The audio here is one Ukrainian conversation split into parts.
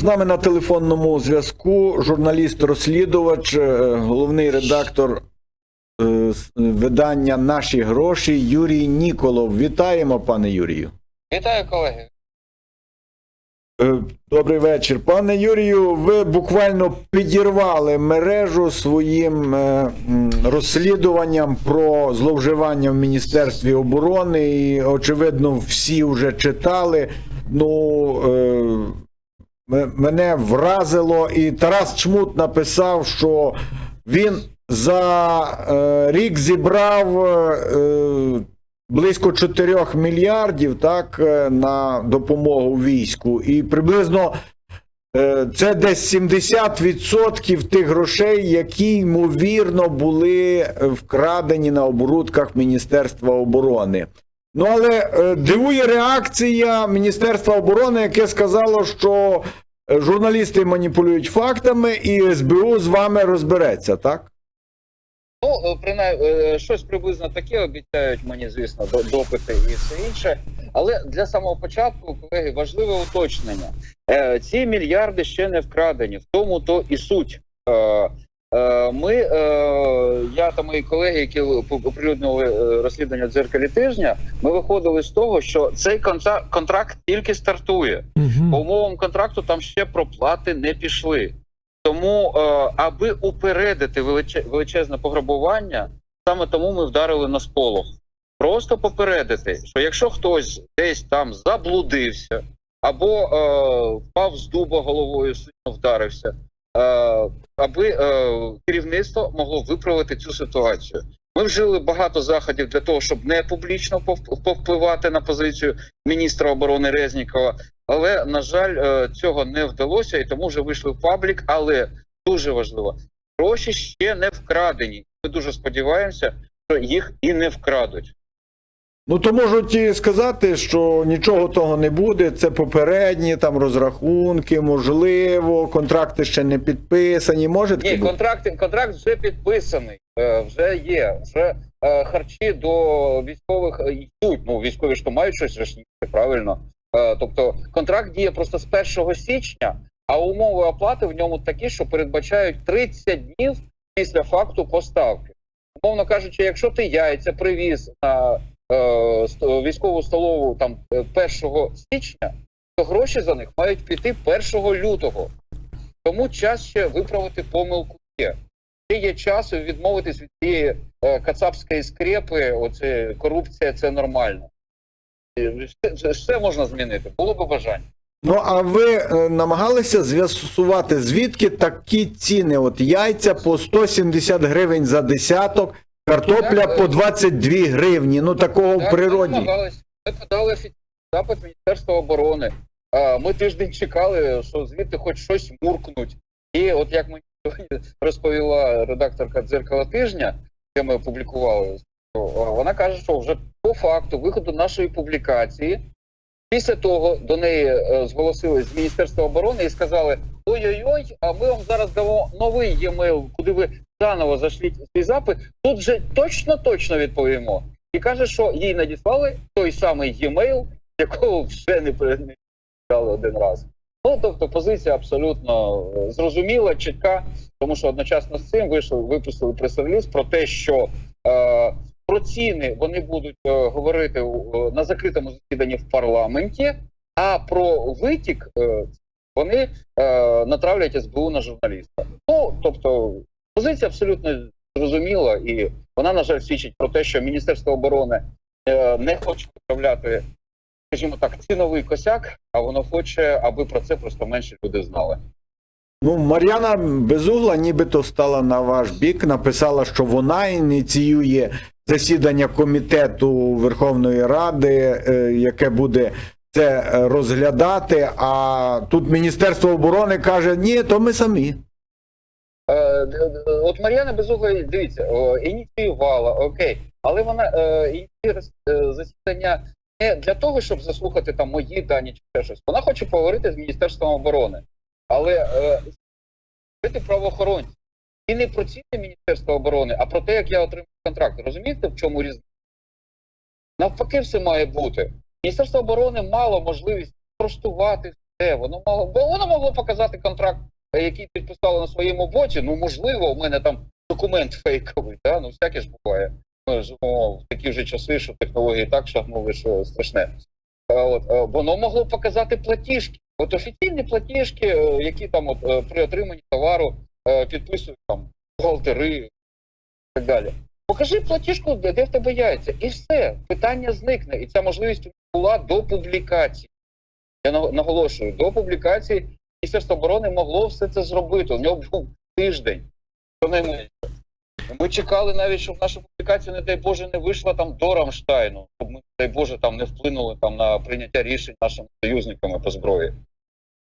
З нами на телефонному зв'язку журналіст-розслідувач, е, головний редактор е, видання Наші гроші Юрій Ніколов. Вітаємо, пане Юрію. Вітаю, колеги. Е, Добрий вечір. Пане Юрію, ви буквально підірвали мережу своїм розслідуванням про зловживання в Міністерстві оборони. І, очевидно, всі вже читали. Ну, мене вразило, і Тарас Чмут написав, що він за е, рік зібрав. Е, близько 4 мільярдів так, е, на допомогу війську. І приблизно е, це десь 70% тих грошей, які ймовірно були е, вкрадені на оборудках Міністерства оборони. Ну але е, дивує реакція Міністерства оборони, яке сказало, що е, журналісти маніпулюють фактами, і СБУ з вами розбереться, так? Ну, принаймні, щось приблизно таке обіцяють мені, звісно, допити і все інше. Але для самого початку, колеги, важливе уточнення. Е, Ці мільярди ще не вкрадені, в тому то і суть. Е, Ми, е, я та мої колеги, які оприлюднили е, розслідування дзеркалі тижня, ми виходили з того, що цей контракт тільки стартує. По умовам контракту там ще проплати не пішли. Тому, аби упередити величезне пограбування, саме тому ми вдарили на сполох. Просто попередити, що якщо хтось десь там заблудився або впав з дуба головою, сильно вдарився, аби е, керівництво могло виправити цю ситуацію. Ми вжили багато заходів для того, щоб не публічно пов- повпливати на позицію міністра оборони Резнікова. Але на жаль, е, цього не вдалося, і тому вже вийшли в паблік. Але дуже важливо, гроші ще не вкрадені. Ми дуже сподіваємося, що їх і не вкрадуть. Ну то можуть і сказати, що нічого того не буде. Це попередні там розрахунки, можливо, контракти ще не підписані. Може Ні, контракт, контракт вже підписаний, е, вже є. Вже е, харчі до військових е, йдуть. Ну військові ж то мають щось рашніше, правильно. Тобто контракт діє просто з 1 січня, а умови оплати в ньому такі, що передбачають 30 днів після факту поставки. Умовно кажучи, якщо ти яйця привіз на військову столову там е, 1 січня, то гроші за них мають піти 1 лютого. Тому час ще виправити помилку є. Ще є час відмовитись від цієї е, кацапської скрепи. Оце корупція це нормально. Все, все- можна змінити. Було б бажання. Ну а ви е, намагалися з'ясувати, звідки такі ціни? От яйця по 170 гривень за десяток, картопля по е, 22 гривні. Ну такого в природі. Ми, подали офіційний запит Міністерства оборони. Ми тиждень чекали, що звідти хоч щось муркнуть. І от як мені розповіла редакторка дзеркала тижня, де ми опублікували, вона каже, що вже по факту виходу нашої публікації. Після того до неї е, зголосили з Міністерства оборони і сказали: ой-ой-ой, а ми вам зараз дамо новий e-mail, куди ви заново зашліть свій запит. Тут вже точно точно відповімо. І каже, що їй надіслали той самий e-mail, якого вже не передали один раз. Ну тобто позиція абсолютно е, зрозуміла, чітка, тому що одночасно з цим вийшли, випустили прес-реліз про те, що е, про ціни вони будуть е, говорити е, на закритому засіданні в парламенті, а про витік е, вони е, натравлять СБУ на журналіста. Ну тобто позиція абсолютно зрозуміла, і вона, на жаль, свідчить про те, що Міністерство оборони е, не хоче виправляти, скажімо так, ціновий косяк, а воно хоче, аби про це просто менше люди знали. Ну, Мар'яна Безугла нібито стала на ваш бік, написала, що вона ініціює засідання комітету Верховної Ради, е, яке буде це е, розглядати. А тут Міністерство оборони каже, ні, то ми самі. Е, От Мар'яна Безугла, дивіться, ініціювала, окей, але вона ініціює е, засідання не для того, щоб заслухати там мої дані чи ще щось. Вона хоче поговорити з Міністерством оборони, але говорити правоохоронці. І не про ціни Міністерства оборони, а про те, як я отримав контракт. Розумієте, в чому різниця? Навпаки, все має бути. Міністерство оборони мало можливість спростувати все. Воно могло, бо воно могло показати контракт, е, який підписало на своєму боці. Ну, можливо, у мене там документ фейковий, да? ну всяке ж буває. Ми живемо в такі вже часи, що технології так шагнули, що страшне. От, е, воно могло показати платіжки. От офіційні платіжки, е, які там от, е, при отриманні товару е, підписують там бухгалтери і так далі. Покажи платіжку, де в тебе яйця, і все, питання зникне. І ця можливість була до публікації. Я наголошую, до публікації Міністерство оборони могло все це зробити. У нього був тиждень. Ми чекали навіть, щоб наша публікація, не дай Боже, не вийшла там до Рамштайну, щоб ми, дай Боже, там не вплинули там на прийняття рішень нашими союзниками по зброї.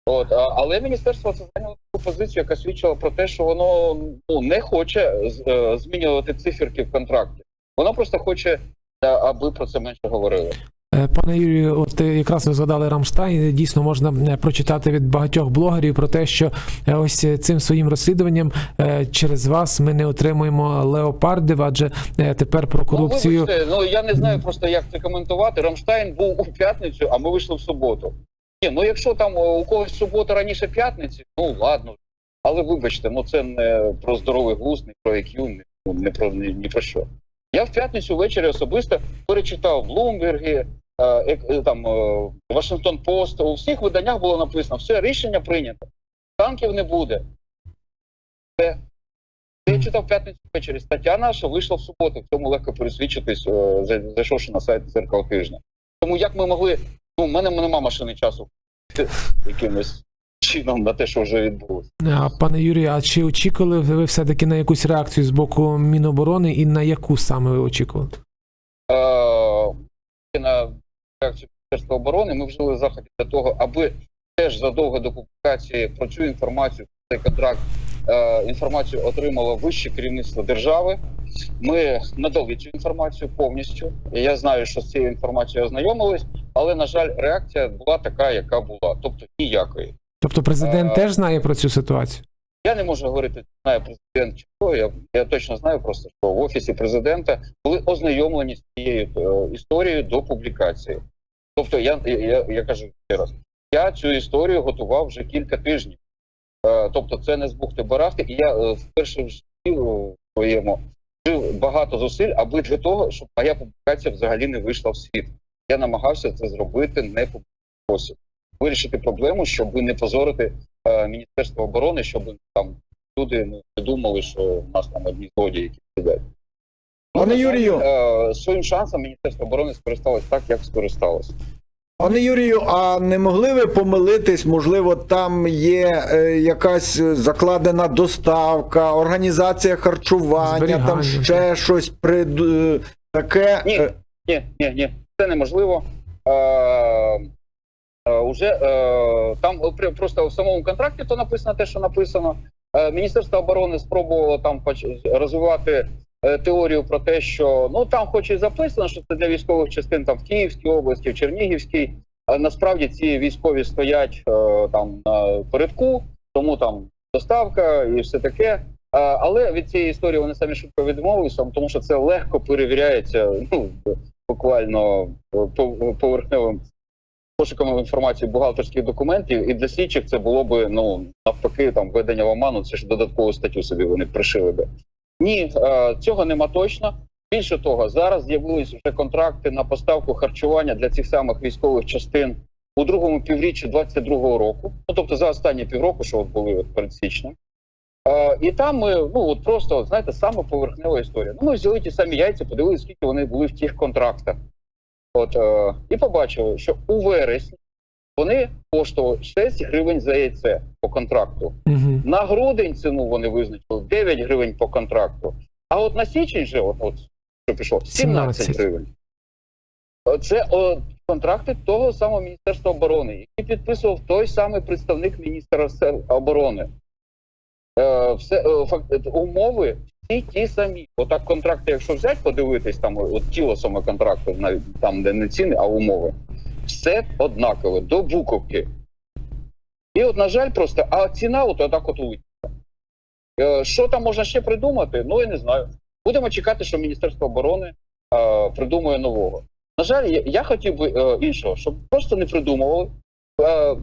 От, але міністерство це зайняло таку позицію, яка свідчила про те, що воно ну, не хоче е, змінювати циферки в контракті. Воно просто хоче, аби про це менше говорили. Е, Пане Юрію, от якраз ви згадали Рамштайн. Дійсно можна е, прочитати від багатьох блогерів про те, що е, ось цим своїм розслідуванням через вас ми не отримуємо леопардів, адже тепер про корупцію. Ну, вибачте, ну я не знаю просто, як це коментувати. Рамштайн був у п'ятницю, а ми вийшли в суботу. Ні, ну якщо там у когось субота раніше п'ятниці, ну ладно. Але вибачте, ну це не про здоровий глузд, не про IQ, не, ну, не про ні, ні про що. Я в п'ятницю ввечері особисто перечитав Блумберги, там е, Вашингтон Пост. У всіх виданнях було написано, все рішення прийнято. Танків не буде. Все. Я читав в п'ятницю ввечері. Стаття наша вийшла в суботу. В цьому легко пересвідчитись, е, зайшовши на сайт дзеркало тижня. Тому як ми могли. Ну, в мене нема машини часу якимось чином на те, що вже відбулося. А пане Юрію, а чи очікували ви все-таки на якусь реакцію з боку Міноборони і на яку саме ви очікували? Е, на реакцію Міністерства оборони ми вжили заходів для того, аби теж задовго до публікації про цю інформацію, про цей контракт, е, інформацію отримало вище керівництво держави. Ми надали цю інформацію повністю. Я знаю, що з цією інформацією ознайомились, але на жаль, реакція була така, яка була, тобто ніякої. Тобто президент Е, теж знає про цю ситуацію? Я не можу говорити, чи знає президент чи хто. Я, я точно знаю просто, що в офісі президента були ознайомлені з цією е, історією до публікації. Тобто, я, я, я кажу ще раз, я цю історію готував вже кілька тижнів. Е, тобто, це не з бухти барахти, і я е, вперше в житті е, своєму вжив багато зусиль, аби для того, щоб моя публікація взагалі не вийшла в світ. Я намагався це зробити не спосіб. Вирішити проблему, щоб не позорити е, Міністерство оборони, щоб там люди ну, не думали, що в нас там одні злодії, які сидять. Пане Юрію. е, своїм шансом Міністерство оборони скористалось так, як скористалось. Пане Юрію, а не могли ви помилитись? Можливо, там є е, якась закладена доставка, організація харчування, Зберігання, там ще щось прид... е, таке. Ні. Ні, ні, ні, це неможливо. Е, уже е, там при- просто в самому контракті то написано те, що написано. Е, Міністерство оборони спробувало там розвивати е, теорію про те, що ну там, хоч і записано, що це для військових частин там в Київській області, в Чернігівській. А насправді ці військові стоять е, там на передку, тому там доставка і все таке. Але від цієї історії вони самі швидко відмовилися, тому що це легко перевіряється. Ну буквально е, поверхневим пошуком інформації бухгалтерських документів, і для слідчих це було би ну навпаки там введення в оману. Це ж додаткову статтю собі вони пришили би. Ні, е, цього нема точно. Більше того, зараз з'явились вже контракти на поставку харчування для цих самих військових частин у другому півріччі 22-го року. Ну тобто за останні півроку, що от були от перед січнем. Е, і там ми ну от просто знаєте, саме поверхнева історія. Ну, ми взяли ті самі яйця, подивилися, скільки вони були в тих контрактах. От е, і побачили, що у вересні вони коштували 6 гривень за яйце по контракту. Угу. На грудень ціну вони визначили 9 гривень по контракту. А от на січень же, от, от що пішло, 17 17. гривень. Це о, контракти того самого Міністерства оборони, який підписував той самий представник міністра оборони. Е, все, е, факт, умови всі ті самі. Отак контракти, якщо взяти, подивитись, там от тіло саме контракту, навіть там, де не ціни, а умови, все однакове, до буковки. І от, на жаль, просто, а ціна от отак от улетіла. Е, Що там можна ще придумати? Ну, я не знаю. Будемо чекати, що Міністерство оборони е, придумує нового. На жаль, я, я хотів би е, іншого, щоб просто не придумували. Е,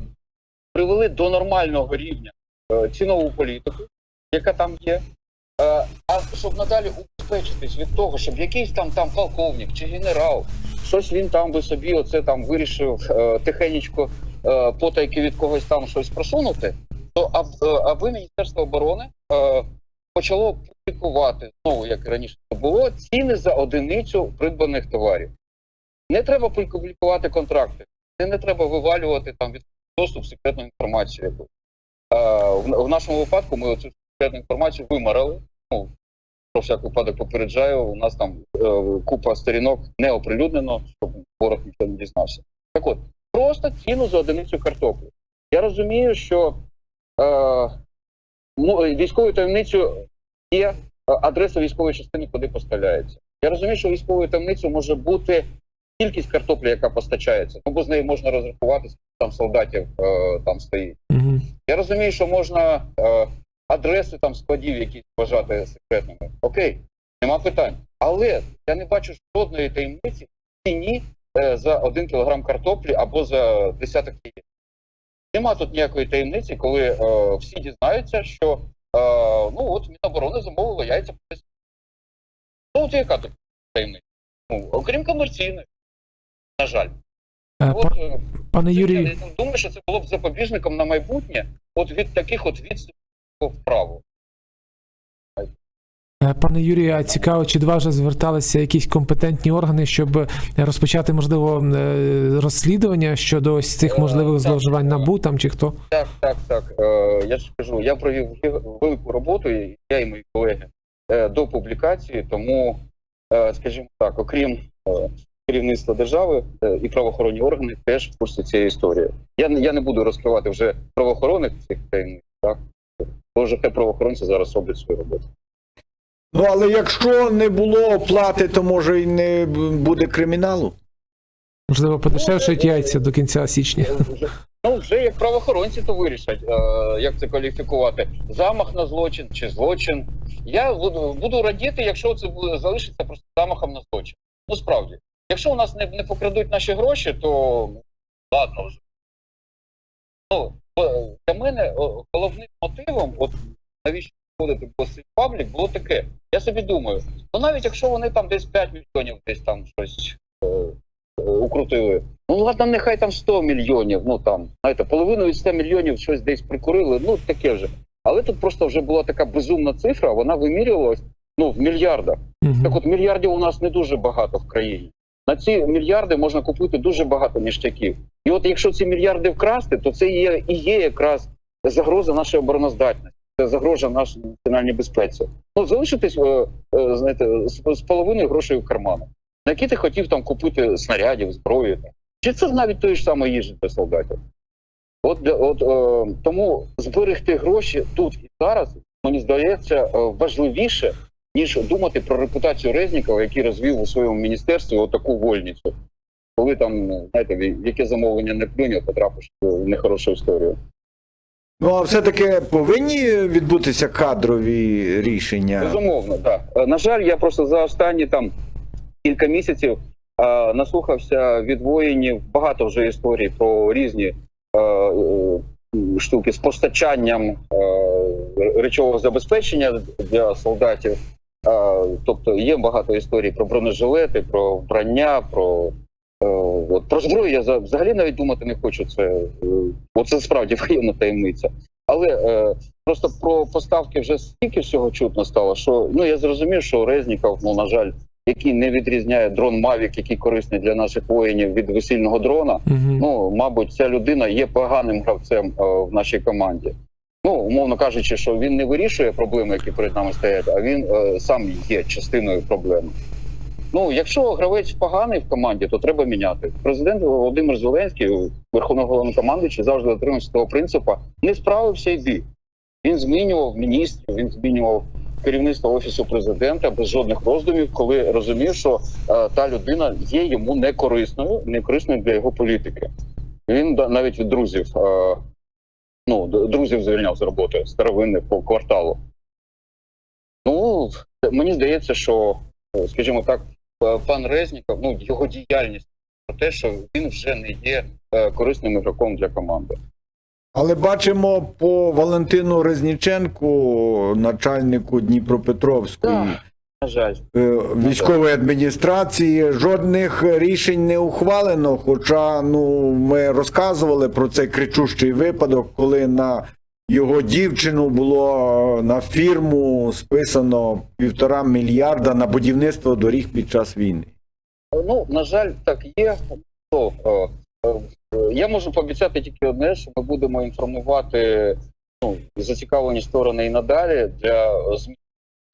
привели до нормального рівня е, цінову політику, яка там є. Е, а щоб надалі убезпечитись від того, щоб якийсь там там полковник чи генерал, щось він там би собі оце там вирішив е, тихенечко е, потайки від когось там щось просунути, то аби Міністерство оборони почало публікувати знову, як раніше це було, ціни за одиницю придбаних товарів. Не треба публікувати контракти, не, не треба вивалювати там від доступ секретну інформацію. в, в нашому випадку ми оцю секретну інформацію вимарали. Ну, про всяк випадок попереджаю, у нас там е, купа сторінок не оприлюднено, щоб ворог нічого не дізнався. Так от, просто ціну за одиницю картоплі. Я розумію, що е, військовою таємницею є е, адреса військової частини, куди поставляється. Я розумію, що військовою таємницею може бути кількість картоплі, яка постачається, ну бо з нею можна розрахувати, скільки там солдатів е, там стоїть. Угу. Я розумію, що можна е, адреси там складів якісь вважати секретними. Окей, нема питань. Але я не бачу жодної таємниці в ціні е, за один кілограм картоплі або за десяток яєць. Нема тут ніякої таємниці, коли е, всі дізнаються, що е, ну от Міноборони замовило яйця. по 10. Ну от яка тут таємниця? Ну, окрім комерційної, на жаль. Е, От, е, Пане Юрію, я думаю, що це було б запобіжником на майбутнє, от від таких от відступів вправо. Е, Пане Юрію, а цікаво, чи до вас вже зверталися якісь компетентні органи, щоб розпочати, можливо, е, розслідування щодо ось цих Е, можливих зловживань набу там чи хто? Так, так, так. Я ж кажу, я провів велику роботу, я і мої колеги до публікації, тому, скажімо так, окрім керівництва держави і правоохоронні органи теж в курсі цієї історії. Я, не- я не буду розкривати вже правоохоронних цих таємниць, так? Вже хай правоохоронці зараз роблять свою роботу. Ну але якщо не було оплати, то може й не буде криміналу. Можливо, подешевшать Ну, яйця до кінця січня. Ну, вже як правоохоронці то вирішать, е, як це кваліфікувати. Замах на злочин чи злочин. Я буду, буду радіти, якщо це буде залишиться просто замахом на злочин. Ну справді, якщо у нас не, не покрадуть наші гроші, то ну, ладно вже. Ну, для мене головним мотивом, от навіщо входити в цей паблік, було таке. Я собі думаю, ну навіть якщо вони там десь 5 мільйонів десь там щось е, е, укрутили. Ну ладно, нехай там 100 мільйонів, ну там, знаєте, половину від 100 мільйонів щось десь прикурили, ну таке вже. Але тут просто вже була така безумна цифра, вона вимірювалась ну, в мільярдах. Мгм. Так от мільярдів у нас не дуже багато в країні. На ці мільярди можна купити дуже багато ніштяків. І от якщо ці мільярди вкрасти, то це є, і є якраз загроза нашої обороноздатності, це загроза нашій національній безпеці. Ну, залишитись, е, е, знаєте, з, половиною грошей в карману. На які ти хотів там купити снарядів, зброї. Там. Чи це навіть тої ж самої їжі для солдатів? От, от е, тому зберегти гроші тут і зараз, мені здається, е, важливіше, ніж думати про репутацію Резнікова, який розвів у своєму міністерстві отаку вольницю. Коли там, знаєте, яке замовлення не плюнь, потрапиш в нехорошу історію. Ну а все-таки повинні відбутися кадрові рішення. Безумовно, так. Е, На жаль, я просто за останні там кілька місяців е, наслухався від воїнів багато вже історій про різні е, е, штуки з постачанням е, речового забезпечення для солдатів. Тобто є багато історій про бронежилети, про вбрання, про. е, От про зброю я за- взагалі навіть думати не хочу. Це е, оце справді воєнна таємниця. Але е, просто про поставки вже стільки всього чутно стало, що ну я зрозумів, що Резніков, ну на жаль, який не відрізняє дрон Mavic, який корисний для наших воїнів від весільного дрона. Мгм. Ну, мабуть, ця людина є поганим гравцем е, в нашій команді. Ну, умовно кажучи, що він не вирішує проблеми, які перед нами стоять, а він е, сам є частиною проблеми. Ну, якщо гравець поганий в команді, то треба міняти. Президент Володимир Зеленський, верховний головнокомандуючий, завжди дотримався того принципу, не справився йди. Він змінював міністрів, він змінював керівництво офісу президента без жодних роздумів, коли розумів, що е, та людина є йому не корисною, не корисною для його політики. Він навіть від друзів, е, ну друзів звільняв з роботи старовинних по кварталу. Ну мені здається, що, е, скажімо так, е, пан Резніков, ну його діяльність про те, що він вже не є е, корисним ігроком для команди. Але бачимо по Валентину Резніченку, начальнику Дніпропетровської Так. На жаль. е, військової адміністрації, жодних рішень не ухвалено. Хоча ну ми розказували про цей кричущий випадок, коли на його дівчину було на фірму списано півтора мільярда на будівництво доріг під час війни. Ну, на жаль, так є. Е, е, я можу пообіцяти тільки одне, що ми будемо інформувати ну, зацікавлені сторони і надалі для змін.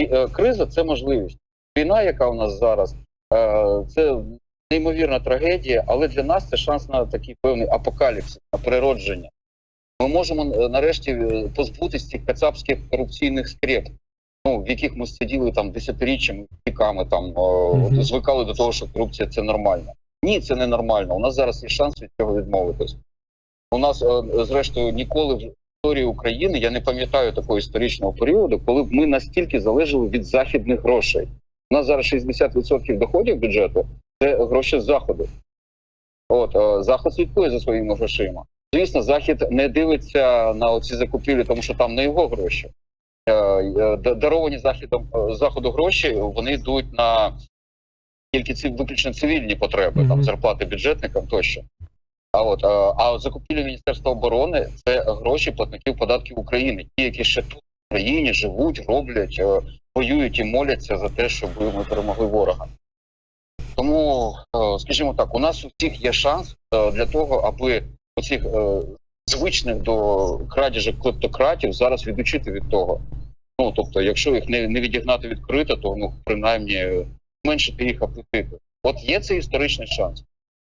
Е, Криза це можливість. Війна, яка у нас зараз, е, це неймовірна трагедія, але для нас це шанс на такий певний апокаліпсис, на переродження. Ми можемо е, нарешті позбутися цих кацапських корупційних скреп, ну, в яких ми сиділи там десятиріччями, віками, там Мгм. звикали до того, що корупція це нормально. Ні, це не нормально. У нас зараз є шанс від цього відмовитись. У нас, зрештою, ніколи історії України я не пам'ятаю такого історичного періоду, коли б ми настільки залежали від західних грошей. У нас зараз 60% доходів бюджету це гроші з заходу. От е, заход слідкує за своїми грошима. Звісно, захід не дивиться на оці закупівлі, тому що там не його гроші. Е, е, Даровані західом заходу гроші вони йдуть на тільки ці виключно цивільні потреби, Мгм. там зарплати бюджетникам тощо. А от е, а закупівлі Міністерства оборони це гроші платників податків України, ті, які ще тут в країні живуть, роблять, е, воюють і моляться за те, щоб ми перемогли ворога. Тому, е, скажімо так, у нас у всіх є шанс для того, аби оцих звичних до крадіжок клептократів зараз відучити від того. Ну тобто, якщо їх не, не відігнати відкрито, то ну принаймні зменшити їх апетити. От є цей історичний шанс.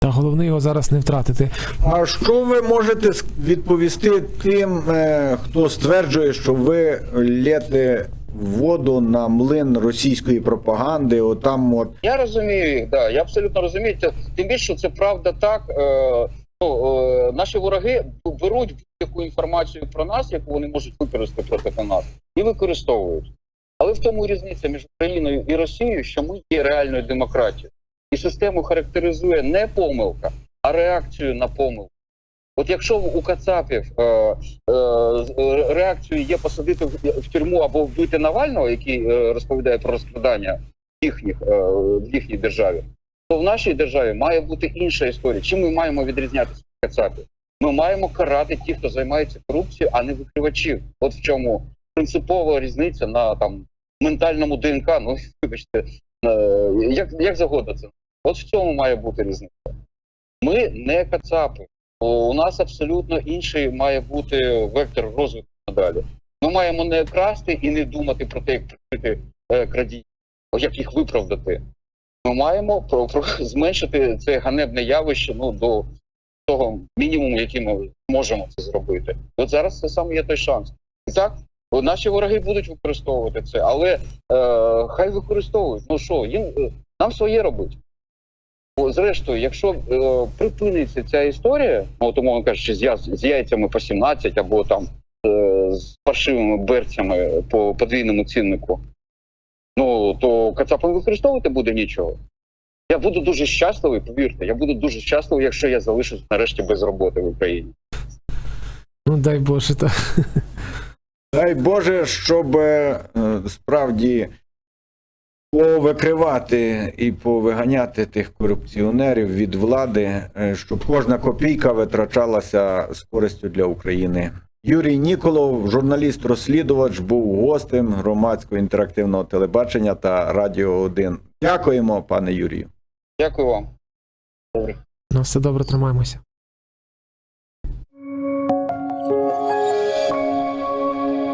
Та головне його зараз не втратити. А що ви можете відповісти тим, е, хто стверджує, що ви лєте воду на млин російської пропаганди? Отам от Я розумію їх, да, я абсолютно розумію. Тим більше що це правда так. Е, ну, е, наші вороги беруть будь-яку інформацію про нас, яку вони можуть використати проти нас, і використовують. Але в тому різниця між Україною і Росією, що ми є реальною демократією. І систему характеризує не помилка, а реакцію на помилку. От якщо у Кацапів е, е, е, реакцією є посадити в, в тюрму або вбити Навального, який е, розповідає про розкрадання їхніх е, в їхній державі, то в нашій державі має бути інша історія. Чим ми маємо відрізнятися від Кацапів? Ми маємо карати тих, хто займається корупцією, а не викривачів. От в чому принципова різниця на там ментальному ДНК. Ну вибачте, е, як, як завгодно це. От в цьому має бути різниця. Ми не кацапи. У нас абсолютно інший має бути вектор розвитку надалі. Ми маємо не красти і не думати про те, як прикрити е, крадіїв, як їх виправдати. Ми маємо про, про зменшити це ганебне явище ну, до того мінімуму, який ми можемо це зробити. От зараз це саме є той шанс. І так, наші вороги будуть використовувати це, але е, хай використовують. Ну що, їм е, нам своє робить. Бо, зрештою, якщо е, припиниться ця історія, ну от умовно кажучи, з, я, з яйцями по 17 або там е, з паршивими берцями по подвійному ціннику, ну то Кацапом використовувати буде нічого. Я буду дуже щасливий, повірте, я буду дуже щасливий, якщо я залишусь нарешті без роботи в Україні. Ну дай Боже, та дай Боже, щоб е, справді повикривати і повиганяти тих корупціонерів від влади, е, щоб кожна копійка витрачалася з користю для України. Юрій Ніколов, журналіст-розслідувач, був гостем громадського інтерактивного телебачення та Радіо 1. Дякуємо, пане Юрію. Дякую вам. Добре. ну все добре, тримаємося.